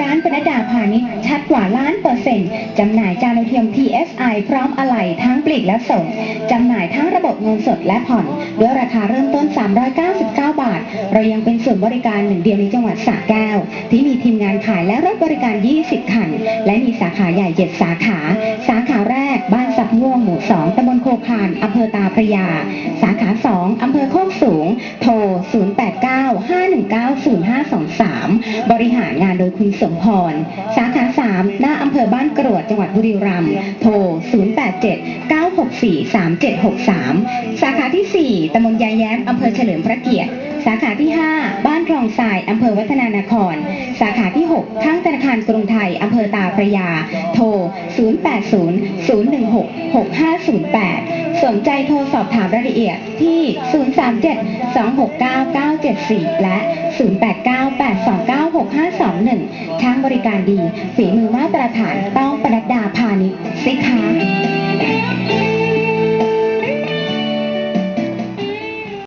ร้านปนัดดาพาณิชย์ชัดกว่าล้านเปอร์เซ็นต์จำหน่ายจานเทียม TSI พร้อมอะไหล่ทั้งปลีกและส่ง จำหน่ายทั้งระบบเงินสดและผ่อน ด้วยราคาเริ่มต้น 399 บาท เรายังเป็นส่วนย์บริการหนึ่งเดียวในจังหวัดสระแก้ว ที่มีทีมงานขายและรถบริการ 20 คัน และมีสาขาใหญ่ 7 สาขา สาขาแรกบ้านสับม่วงหมู่ 2ตำบลโคพานอำเภอตาพระยา สาขา 2อำเภอโคกสูง โทร 089519 2523 บริหารงานโดยคุณสมพร สาขา 3 หน้าอำเภอบ้านกรวดจังหวัดบุรีรัมย์โทร 087-964-3763 สาขาทีสี่ 4ตำบลยายแย้มอำเภอเฉลิมพระเกียรติ สาขาที่ 5 บ้านคลองทรายอำเภอวัฒนานคร สาขาที่ 6 ข้างธนาคารกรุงไทยอำเภอตาพระยา โทร 080-016-6508 สนใจโทรสอบถามรายละเอียดที่ 037-269-974 และ 089-829-6521ทั้งบริการดี ฝีมือมาตรฐานต้องประดัดดาพาณิชย์สิคะ